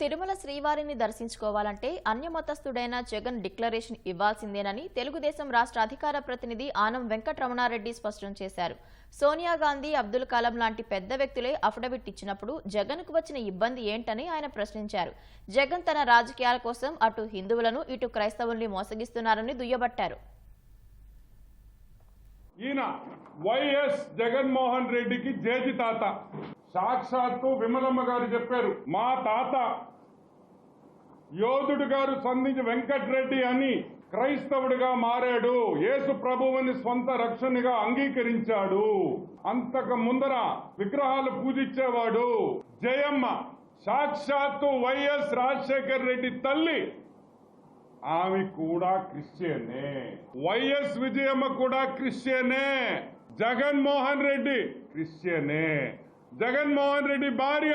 తిరుమల శ్రీవారిని దర్శించుకోవాలంటే అన్యమతస్థుడైన జగన్ డిక్లరేషన్ ఇవ్వాల్సిందేనని తెలుగుదేశం రాష్ట్ర అధికార ప్రతినిధి ఆనం వెంకటరమణారెడ్డి స్పష్టం చేశారు. సోనియా గాంధీ అబ్దుల్ కలాం లాంటి పెద్ద వ్యక్తులే అఫిడవిట్ ఇచ్చినప్పుడు జగన్కు వచ్చిన ఇబ్బంది ఏంటని ఆయన ప్రశ్నించారు. జగన్ తన రాజకీయాల కోసం అటు హిందువులను ఇటు క్రైస్తవుల్ని మోసగిస్తున్నారని దుయ్యబట్టారు. ఈయన వైఎస్ జగన్మోహన్ రెడ్డికి జేజి తాత. సాక్షాత్తు విమలమ్మ గారు చెప్పారు మా తాత యోధుడు గారు సంధించి వెంకట్రెడ్డి అని క్రైస్తవుడిగా మారాడు యేసు ప్రభువుని స్వంత రక్షణగా అంగీకరించాడు. అంతకు ముందర విగ్రహాలు పూజించేవాడు జయమ్మ. సాక్షాత్తు వైఎస్ రాజశేఖర్ రెడ్డి తల్లి. ఆమె కూడా క్రిస్టియనే. వైఎస్ విజయమ్మ కూడా క్రిస్టియనే. జగన్మోహన్ రెడ్డి క్రిస్టియనే. జగన్మోహన్ రెడ్డి భార్య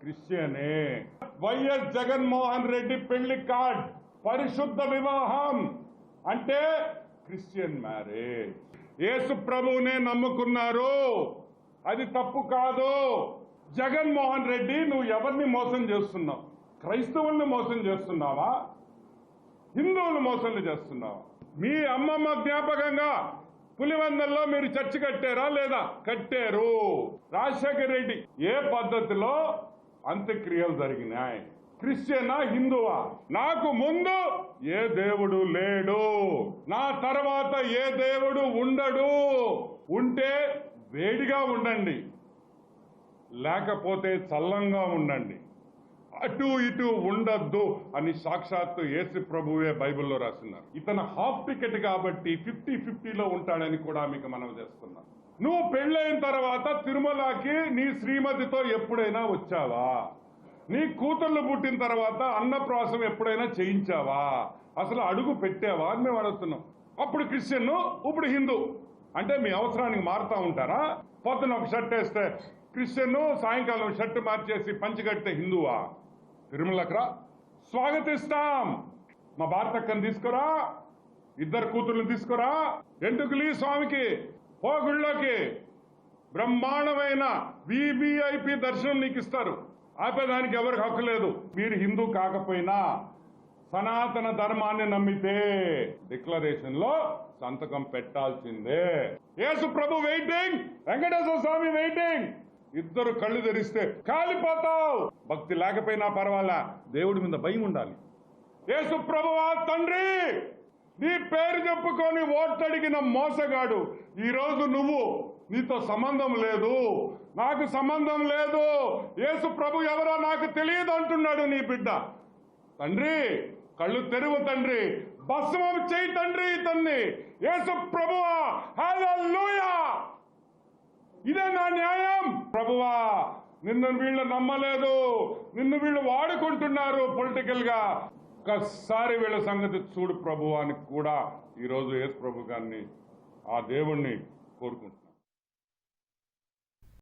క్రిస్టియనే. వైఎస్ జగన్మోహన్ రెడ్డి పెళ్ళి కార్డ్ పరిశుద్ధ వివాహం అంటే క్రిస్టియన్ మ్యారేజ్. యేసు ప్రభువునే నమ్ముకున్నారు. అది తప్పు కాదు. జగన్మోహన్ రెడ్డి నువ్వు ఎవరిని మోసం చేస్తున్నావు? క్రైస్తవుల్ని మోసం చేస్తున్నావా? హిందువులు మోసం చేస్తున్నావు? మీ అమ్మమ్మ జ్ఞాపకంగా పులివెందల్లో మీరు చర్చి కట్టారా లేదా? కట్టారు. రాజశేఖర్ రెడ్డి ఏ పద్ధతిలో అంత్యక్రియలు జరిగినాయి? క్రిస్టియనా హిందువా? నాకు ముందు ఏ దేవుడు లేడు. నా తర్వాత ఏ దేవుడు ఉండడు. ఉంటే వేడిగా ఉండండి. లేకపోతే చల్లంగా ఉండండి. అటు ఇటు ఉండద్దు అని సాక్షాత్తు ఏసు ప్రభువే బైబిల్లో రాస్తున్నారు ఇతను హాఫ్ టికెట్ కాబట్టి ఫిఫ్టీ ఫిఫ్టీలో ఉంటాడని కూడా మీకు మనం చేస్తున్నాం. నువ్వు పెళ్ళైన తర్వాత తిరుమలకి నీ శ్రీమతితో ఎప్పుడైనా వచ్చావా? నీ కూతుర్లు పుట్టిన తర్వాత అన్నప్రాసం ఎప్పుడైనా చేయించావా? అసలు అడుగు పెట్టావా అని మేము అడుగుతున్నాం. అప్పుడు క్రిస్టియన్ ఇప్పుడు హిందూ. అంటే మీ అవసరానికి మారుతా ఉంటారా? పొద్దున ఒక షర్ట్ వేస్తే క్రిస్టియన్ సాయంకాలం షర్ట్ మార్చేసి పంచి కట్టే హిందువా? తిరుమలకు రా స్వాగతిస్తాం. మా భారతక్కని తీసుకురా ఇద్దరు కూతుర్ని తీసుకురా ఎందుకులీ స్వామికి పో గుళ్ళోకి బ్రహ్మాండమైన విబిఐపి దర్శనం నీకు ఇస్తారు ఆపేదానికి ఎవరికి హక్కు లేదు. మీరు హిందూ కాకపోయినా సనాతన ధర్మాన్ని నమ్మితే డిక్లరేషన్లో సంతకం పెట్టాల్సిందే. యేసు ప్రభు వెయిటింగ్. వెంకటేశ్వర స్వామి వెయిటింగ్. ఇద్దరు కళ్ళు ధరిస్తే కాలిపోతావు. భక్తి లేకపోయినా పర్వాలా దేవుడి మీద భయం ఉండాలి. యేసు ప్రభువా తండ్రి నీ పేరు చెప్పుకొని ఓట్లడిగిన మోసగాడు ఈ రోజు నువ్వు నీతో సంబంధం లేదు. నాకు సంబంధం లేదు. యేసు ప్రభు ఎవరో నాకు తెలియదు అంటున్నాడు నీ బిడ్డ. తండ్రి కళ్ళు తెరువు తండ్రి భస్మం చేయి తండ్రి ఇతన్ని. యేసు ప్రభువా హల్లెలూయా! ఇదే నా న్యాయం. ప్రభువా నిన్ను వీళ్ళు నమ్మలేదు. నిన్ను వీళ్ళు వాడుకుంటున్నారు పొలిటికల్గా ఒక్కసారి వీళ్ళ సంగతి చూడు ప్రభువా అని కూడా ఈరోజు యేసు ప్రభు గారిని ఆ దేవుణ్ణి కోరుకుంటున్నాను.